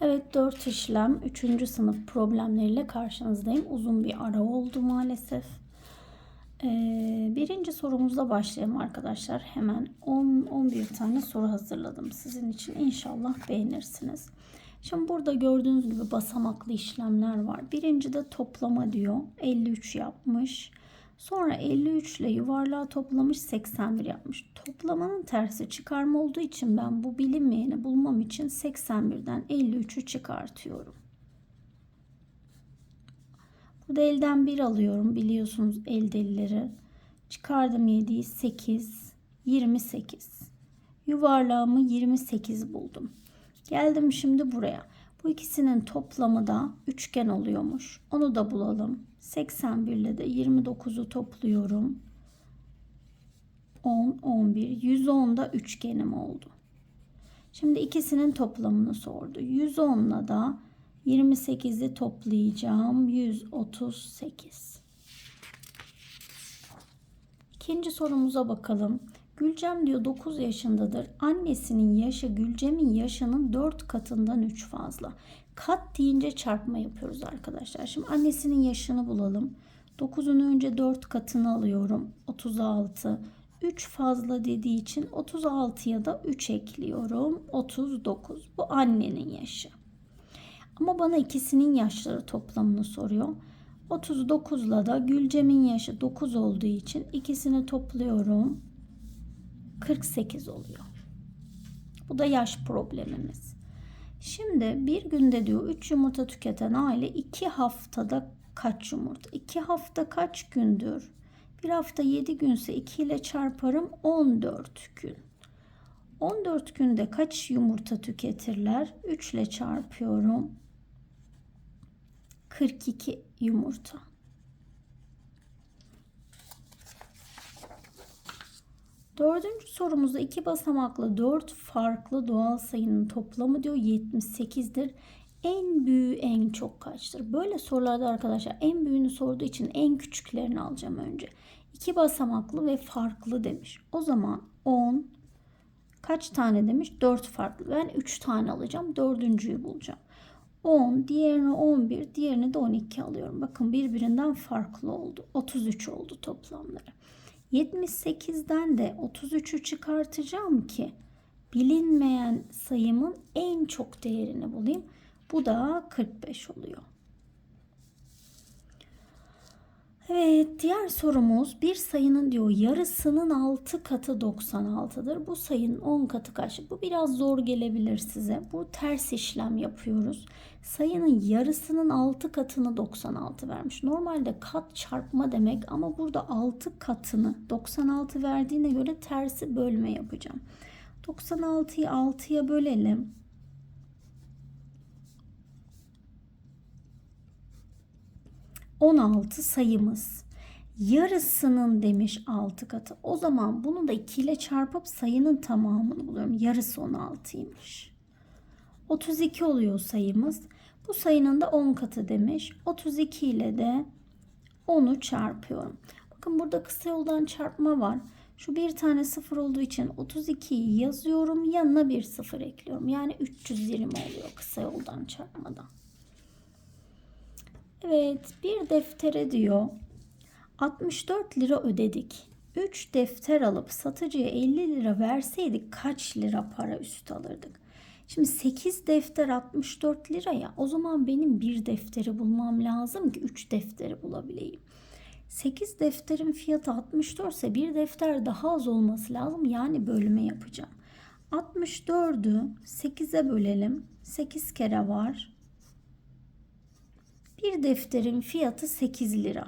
Evet 4 işlem 3. sınıf problemleriyle karşınızdayım. Uzun bir ara oldu maalesef. Ee, birinci sorumuzla başlayalım arkadaşlar. Hemen 10-11 tane soru hazırladım sizin için. İnşallah beğenirsiniz. Şimdi burada gördüğünüz gibi basamaklı işlemler var. Birinci de toplama diyor. 53 yapmış. Sonra 53 ile yuvarlağı toplamış 81 yapmış. Toplamanın tersi çıkarma olduğu için ben bu bilinmeyeni bulmam için 81'den 53'ü çıkartıyorum. Burada elden 1 alıyorum biliyorsunuz el delileri. Çıkardım 7'yi 8 28. Yuvarlağımı 28 buldum. Geldim şimdi buraya. Bu ikisinin toplamı da üçgen oluyormuş. Onu da bulalım. 81 ile de 29'u topluyorum. 10, 11, 110 da üçgenim oldu. Şimdi ikisinin toplamını sordu. 110 ile da 28'i toplayacağım. 138. İkinci sorumuza bakalım. Gülcem diyor 9 yaşındadır. Annesinin yaşı Gülcem'in yaşının 4 katından 3 fazla. Kat deyince çarpma yapıyoruz arkadaşlar. Şimdi annesinin yaşını bulalım. 9'un önce 4 katını alıyorum. 36. 3 fazla dediği için 36'ya da 3 ekliyorum. 39. Bu annenin yaşı. Ama bana ikisinin yaşları toplamını soruyor. 39'la da Gülcem'in yaşı 9 olduğu için ikisini topluyorum. 48 oluyor. Bu da yaş problemimiz. Şimdi bir günde diyor 3 yumurta tüketen aile 2 haftada kaç yumurta? 2 hafta kaç gündür? Bir hafta 7 günse 2 ile çarparım 14 gün. 14 günde kaç yumurta tüketirler? 3 ile çarpıyorum. 42 yumurta. Dördüncü sorumuzda iki basamaklı dört farklı doğal sayının toplamı diyor 78'dir. En büyüğü en çok kaçtır? Böyle sorularda arkadaşlar en büyüğünü sorduğu için en küçüklerini alacağım önce. İki basamaklı ve farklı demiş. O zaman 10 kaç tane demiş? 4 farklı. Ben 3 tane alacağım. Dördüncüyü bulacağım. 10, diğerini 11, diğerini de 12 alıyorum. Bakın birbirinden farklı oldu. 33 oldu toplamları. 78'den de 33'ü çıkartacağım ki bilinmeyen sayımın en çok değerini bulayım. Bu da 45 oluyor. Evet diğer sorumuz bir sayının diyor yarısının 6 katı 96'dır. Bu sayının 10 katı kaç? Bu biraz zor gelebilir size. Bu ters işlem yapıyoruz. Sayının yarısının 6 katını 96 vermiş. Normalde kat çarpma demek ama burada 6 katını 96 verdiğine göre tersi bölme yapacağım. 96'yı 6'ya bölelim. 16 sayımız. Yarısının demiş 6 katı. O zaman bunu da 2 ile çarpıp sayının tamamını buluyorum. Yarısı 16'ymış. 32 oluyor sayımız. Bu sayının da 10 katı demiş. 32 ile de 10'u çarpıyorum. Bakın burada kısa yoldan çarpma var. Şu bir tane sıfır olduğu için 32'yi yazıyorum. Yanına bir sıfır ekliyorum. Yani 320 oluyor kısa yoldan çarpmadan. Evet bir deftere diyor 64 lira ödedik. 3 defter alıp satıcıya 50 lira verseydik kaç lira para üstü alırdık? Şimdi 8 defter 64 lira ya o zaman benim bir defteri bulmam lazım ki 3 defteri bulabileyim. 8 defterin fiyatı 64 ise bir defter daha az olması lazım yani bölme yapacağım. 64'ü 8'e bölelim. 8 kere var. Bir defterin fiyatı 8 lira.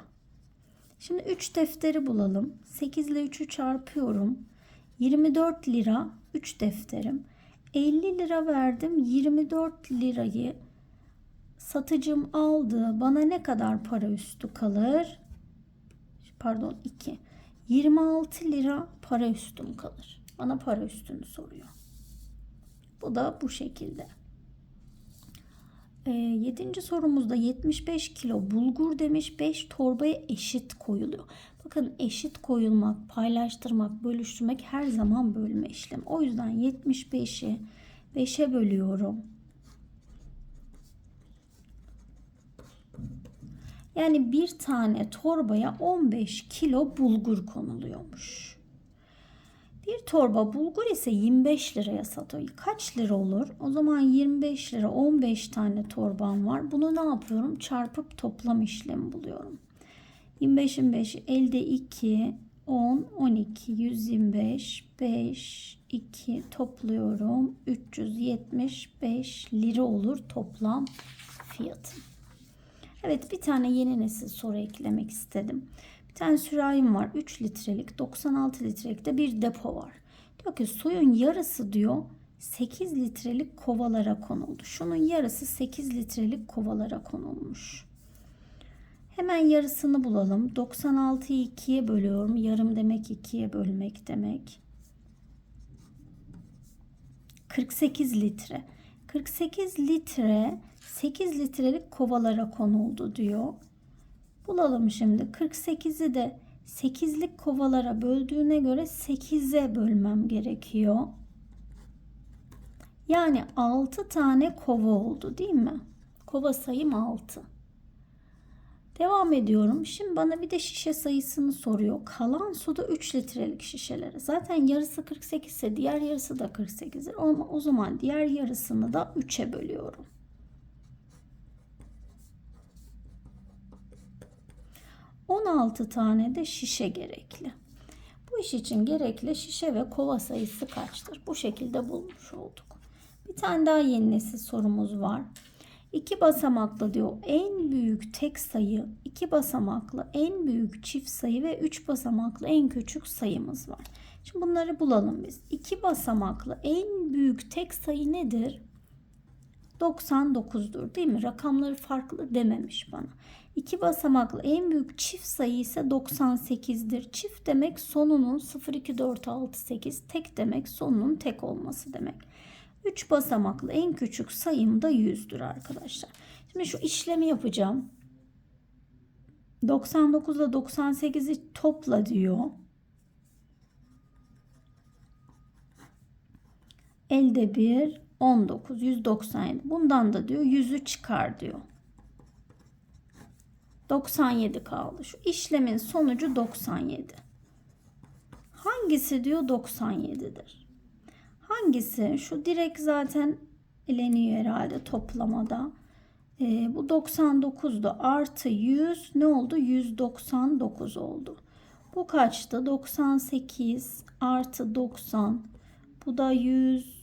Şimdi 3 defteri bulalım. 8 ile 3'ü çarpıyorum. 24 lira 3 defterim. 50 lira verdim. 24 lirayı satıcım aldı. Bana ne kadar para üstü kalır? Pardon 2. 26 lira para üstüm kalır. Bana para üstünü soruyor. Bu da bu şekilde. Ee, e, 7. sorumuzda 75 kilo bulgur demiş 5 torbaya eşit koyuluyor. Bakın eşit koyulmak, paylaştırmak, bölüştürmek her zaman bölme işlemi. O yüzden 75'i 5'e bölüyorum. Yani bir tane torbaya 15 kilo bulgur konuluyormuş. Bir torba bulgur ise 25 liraya satıyor. Kaç lira olur? O zaman 25 lira 15 tane torban var. Bunu ne yapıyorum? Çarpıp toplam işlemi buluyorum. 25 25 elde 2 10 12 125 5 2 topluyorum. 375 lira olur toplam fiyatı. Evet bir tane yeni nesil soru eklemek istedim. Tane sürahim var. 3 litrelik 96 litrelik de bir depo var. Diyor ki suyun yarısı diyor 8 litrelik kovalara konuldu. Şunun yarısı 8 litrelik kovalara konulmuş. Hemen yarısını bulalım. 96'yı 2'ye bölüyorum. Yarım demek 2'ye bölmek demek. 48 litre. 48 litre 8 litrelik kovalara konuldu diyor. Bulalım şimdi. 48'i de 8'lik kovalara böldüğüne göre 8'e bölmem gerekiyor. Yani 6 tane kova oldu değil mi? Kova sayım 6. Devam ediyorum. Şimdi bana bir de şişe sayısını soruyor. Kalan suda 3 litrelik şişelere. Zaten yarısı 48 ise diğer yarısı da 48'dir. Ama o zaman diğer yarısını da 3'e bölüyorum. ...16 tane de şişe gerekli. Bu iş için gerekli şişe ve kova sayısı kaçtır? Bu şekilde bulmuş olduk. Bir tane daha yeni nesil sorumuz var. İki basamaklı diyor en büyük tek sayı, iki basamaklı en büyük çift sayı ve üç basamaklı en küçük sayımız var. Şimdi bunları bulalım biz. İki basamaklı en büyük tek sayı nedir? 99'dur değil mi? Rakamları farklı dememiş bana. İki basamaklı en büyük çift sayı ise 98'dir. Çift demek sonunun 0, 2, 4, 6, 8. Tek demek sonunun tek olması demek. 3 basamaklı en küçük sayım da 100'dür arkadaşlar. Şimdi şu işlemi yapacağım. 99 ile 98'i topla diyor. Elde bir 19 197. Bundan da diyor 100'ü çıkar diyor. 97 kaldı. Şu işlemin sonucu 97. Hangisi diyor 97'dir? Hangisi? Şu direkt zaten eleniyor herhalde toplamada. Ee, bu 99'du. Artı 100 ne oldu? 199 oldu. Bu kaçtı? 98 artı 90. Bu da 188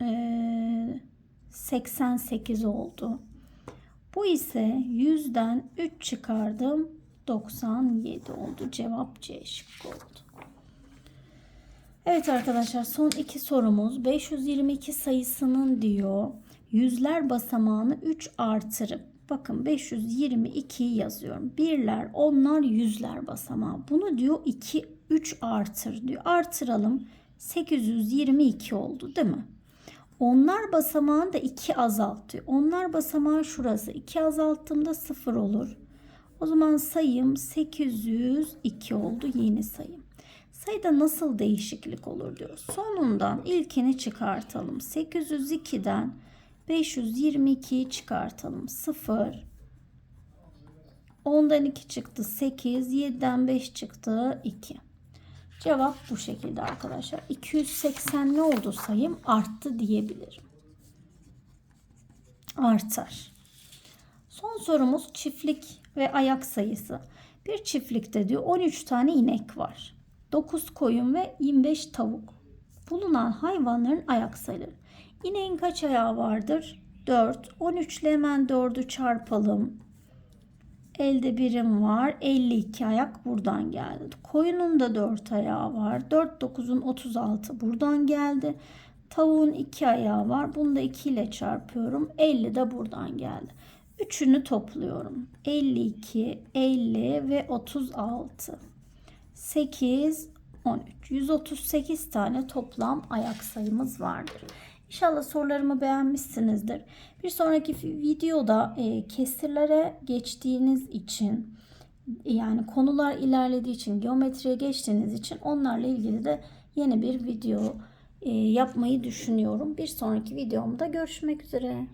e, oldu. Bu ise 100'den 3 çıkardım. 97 oldu. Cevap C şıkkı oldu. Evet arkadaşlar son iki sorumuz 522 sayısının diyor yüzler basamağını 3 artırıp bakın 522'yi yazıyorum. Birler, onlar, yüzler basamağı. Bunu diyor 2 3 artır diyor. Artıralım. 822 oldu değil mi? Onlar basamağını da 2 azalt diyor. Onlar basamağı şurası. 2 azalttığımda 0 olur. O zaman sayım 802 oldu yeni sayım. Sayıda nasıl değişiklik olur diyor. Sonundan ilkini çıkartalım. 802'den 522'yi çıkartalım. 0 10'dan 2 çıktı 8, 7'den 5 çıktı 2. Cevap bu şekilde arkadaşlar. 280 ne oldu sayım? Arttı diyebilirim. Artar. Son sorumuz çiftlik ve ayak sayısı. Bir çiftlikte diyor 13 tane inek var. 9 koyun ve 25 tavuk. Bulunan hayvanların ayak sayıları. İneğin kaç ayağı vardır? 4. 13 ile hemen 4'ü çarpalım. Elde birim var. 52 ayak buradan geldi. Koyunun da 4 ayağı var. 4 9'un 36 buradan geldi. Tavuğun 2 ayağı var. Bunu da 2 ile çarpıyorum. 50 de buradan geldi. Üçünü topluyorum. 52, 50 ve 36. 8, 13. 138 tane toplam ayak sayımız vardır. İnşallah sorularımı beğenmişsinizdir. Bir sonraki videoda e, kesirlere geçtiğiniz için yani konular ilerlediği için geometriye geçtiğiniz için onlarla ilgili de yeni bir video e, yapmayı düşünüyorum. Bir sonraki videomda görüşmek üzere.